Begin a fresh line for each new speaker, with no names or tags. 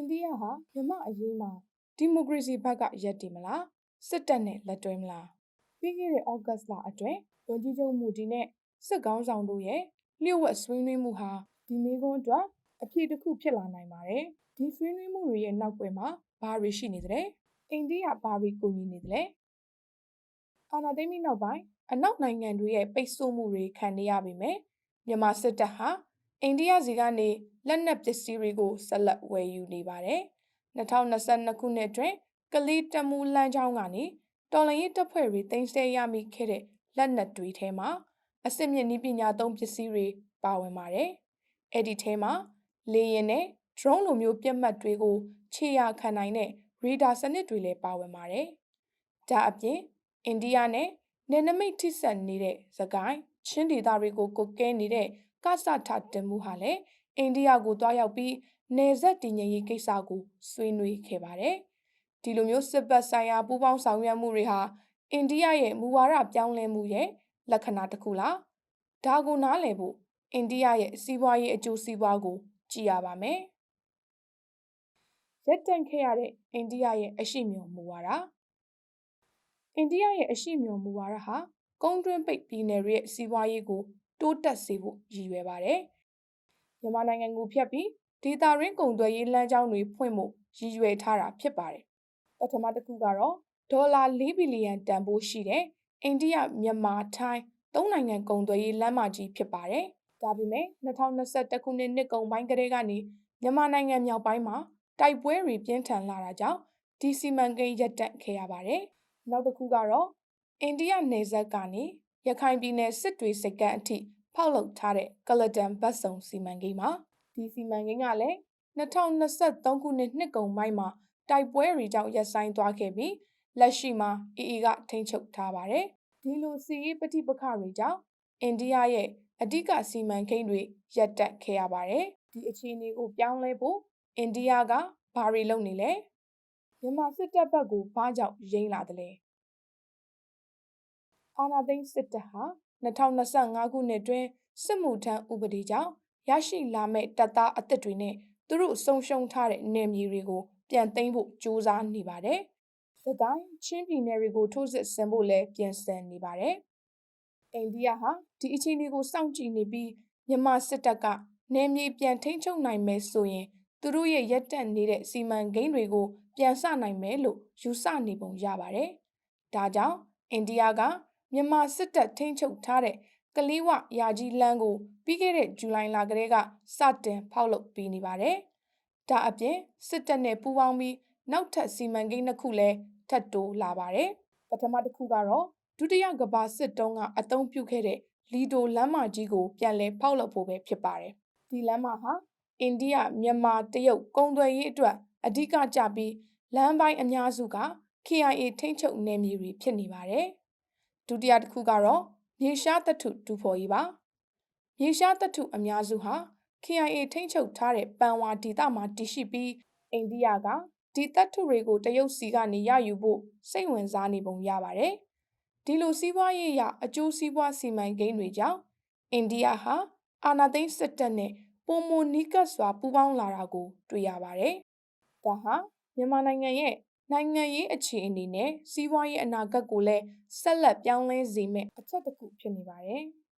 အိန္ဒိယဟာမြမအရေးမှာဒီမိုကရေစီဘက်ကရက်တည်မလားစစ်တပ်နဲ့လက်တွဲမလားပြီးခဲ့တဲ့ဩဂတ်လအတွင်းဝန်ကြီးချုပ်မူဒီနဲ့စစ်ကောင်းဆောင်တို့ရဲ့လျှို့ဝှက်ဆွေးနွေးမှုဟာဒီမေကွန်းအတွက်အဖြစ်တစ်ခုဖြစ်လာနိုင်ပါတယ်ဒီဆွေးနွေးမှုတွေရဲ့နောက်ွယ်မှာဘာတွေရှိနေသလဲအိန္ဒိယဘာတွေကူညီနေသလဲအာဏာသိမ်းပြီးနောက်ပိုင်းအနောက်နိုင်ငံတွေရဲ့ပိတ်ဆို့မှုတွေခံနေရပေမဲ့မြန်မာစစ်တပ်ဟာ အိန္ဒိယစီကနေလက်နက်ပစ္စည်းတွေကိုဆက်လက်ဝယ်ယူနေပါတယ်။2022ခုနှစ်တွင်ကလေးတမူလမ်းကြောင်းကနေတော်လရင်တပ်ဖွဲ့တွေတင်ဆက်ရမိခဲ့တဲ့လက်နက်တွေထဲမှာအစစ်မြစ်နည်းပညာသုံးပစ္စည်းတွေပါဝင်ပါတယ်။အဲ့ဒီထဲမှာလေယာဉ်နဲ့ drone လိုမျိုးပြက်မှတ်တွေကိုခြေရာခံနိုင်တဲ့ radar စနစ်တွေလည်းပါဝင်ပါတယ်။ဒါအပြင်အိန္ဒိယနဲ့နယ်နိမိတ်ထိစပ်နေတဲ့သကိုင်းချင်းဒေသတွေကိုကိုကဲနေတဲ့ ကဆထတင်မှုဟာလည်းအိန္ဒိယကိုတွားရောက်ပြီးနေဆက်တည်ငြိမ်ရေးကိစ္စကိုဆွေးနွေးခဲ့ပါတယ်။ဒီလိုမျိုးစစ်ပတ်ဆိုင်ရာပူးပေါင်းဆောင်ရွက်မှုတွေဟာအိန္ဒိယရဲ့မူဝါဒပြောင်းလဲမှုရဲ့လက္ခဏာတစ်ခုလား။ဒါကိုနားလည်ဖို့အိန္ဒိယရဲ့စီးပွားရေးအကျိုးစီးပွားကိုကြည့်ရပါမယ်။ရက်တန့်ခဲ့ရတဲ့အိန္ဒိယရဲ့အရှိမြော်မူဝါဒအိန္ဒိယရဲ့အရှိမြော်မူဝါဒဟာကုန်းတွင်းပိတ်ပြည်နယ်ရဲ့စီးပွားရေးကို တိုးတက်စေဖို့ရည်ရွယ်ပါတယ်။မြန်မာနိုင်ငံကိုဖျက်ပြီးဒေတာရင်းကုန်သွယ်ရေးလမ်းကြောင်းတွေဖွင့်ဖို့ရည်ရွယ်ထားတာဖြစ်ပါတယ်။ပထမတစ်ခုကတော့ဒေါ်လာ၄ဘီလီယံတန်ဖိုးရှိတဲ့အိန္ဒိယမြန်မာထိုင်းသုံးနိုင်ငံကုန်သွယ်ရေးလမ်းမကြီးဖြစ်ပါတယ်။ဒါပေမဲ့2021ခုနှစ်နှစ်ကုန်ပိုင်းကတည်းကနေမြန်မာနိုင်ငံမြောက်ပိုင်းမှာတိုက်ပွဲတွေပြင်းထန်လာတာကြောင့်ဒီစီမံကိန်းရပ်တန့်ခဲ့ရပါတယ်။နောက်တစ်ခုကတော့အိန္ဒိယနယ်စပ်ကနေ ရခိုင်ပြည်နယ်စစ်တွေစိတ်ကမ်းအထိဖောက်လုပ်ထားတဲ့ကလတန်ဘတ်စုံစီမံကိန်းမှာဒီစီမံကိန်းကလည်း2023ခုနှစ်နှစ်ကုန်ပိုင်းမှာတိုက်ပွဲတွေကြောင့်ရပ်ဆိုင်းသွားခဲ့ပြီးလက်ရှိမှာ EE ကထိန်းချုပ်ထားပါတယ်။ဒီလိုစီးရေးပဋိပက္ခတွေကြောင့်အိန္ဒိယရဲ့အဓိကစီမံကိန်းတွေရပ်တန့်ခဲ့ရပါတယ်။ဒီအခြေအနေကိုပြောင်းလဲဖို့အိန္ဒိယကဘာတွေလုပ်နေလဲ။မြန်မာစစ်တပ်ဘက်ကိုဘာကြောင့်ရိမ့်လာသလဲ။ အာနာသိန်းစစ်တပ်ဟာ2025ခုနှစ်တွင်စစ်မှုထမ်းဥပဒေကြောင့်ရရှိလာမဲ့တပ်သားအသစ်တွေနဲ့သူတို့ဆုံးရှုံးထားတဲ့နယ်မြေတွေကိုပြန်သိမ်းဖို့ကြိုးစားနေပါတယ်။စကိုင်းချင်းပြည်နယ်တွေကိုထိုးစစ်ဆင်ဖို့လည်းပြင်ဆင်နေပါတယ်။အိန္ဒိယဟာဒီအခြေအနေကိုစောင့်ကြည့်နေပြီးမြန်မာစစ်တပ်ကနယ်မြေပြန်ထိန်းချုပ်နိုင်မယ်ဆိုရင်သူတို့ရဲ့ရက်တက်နေတဲ့စီမံကိန်းတွေကိုပြန်ဆနိုင်မယ်လို့ယူဆနေပုံရပါတယ်။ဒါကြောင့်အိန္ဒိယက မြန်မာစစ်တပ်ထိန်းချုပ်ထားတဲ့ကလေးဝရာကြီးလမ်းကိုပြီးခဲ့တဲ့ဇူလိုင်လကတည်းကစတင်ဖောက်လုပ်ပေးနေပါတယ်။ဒါအပြင်စစ်တပ်နဲ့ပူးပေါင်းပြီးနောက်ထပ်စီမံကိန်းတစ်ခုလည်းထပ်တိုးလာပါတယ်။ပထမတစ်ခုကတော့ဒုတိယကမ္ဘာစစ်တုန်းကအသုံးပြုခဲ့တဲ့လီဒိုလမ်းမကြီးကိုပြန်လည်ဖောက်လုပ်ဖို့ပဲဖြစ်ပါတယ်။ဒီလမ်းမဟာအိန္ဒိယမြန်မာတရုတ်ကုန်သွယ်ရေးအတွက်အဓိကကျပြီးလမ်းပိုင်းအများစုက KIA ထိန်းချုပ်နယ်မြေတွေဖြစ်နေပါတယ်။ ဒုတိယတစ်ခုကတော့မြေရှားသတ္ထုဒူဖော်ရေးပါမြေရှားသတ္ထုအများစုဟာ KIA ထိန်းချုပ်ထားတဲ့ပန်ဝါဒေသမှာတည်ရှိပြီးအိန္ဒိယကဒီသတ္ထုတွေကိုတရုတ်စီကနေရယူဖို့စိတ်ဝင်စားနေပုံရပါတယ်ဒီလိုစီးပွားရေးရအကျိုးစီးပွားစီမံကိန်းတွေကြောင့်အိန္ဒိယဟာအာဏာသိမ်းစစ်တပ်နဲ့ပုံမနီးကပ်စွာပူးပေါင်းလာတာကို တွေ့ရပါတယ်။ဒါဟာမြန်မာနိုင်ငံရဲ့ နိုင်ငံရေးအခြေအနေနဲ့စီးပွားရေးအနာဂတ်ကိုလည်းဆက်လက်ပြောင်းလဲစေမယ့်အချက်တစ်ခုဖြစ်နေပါတယ်။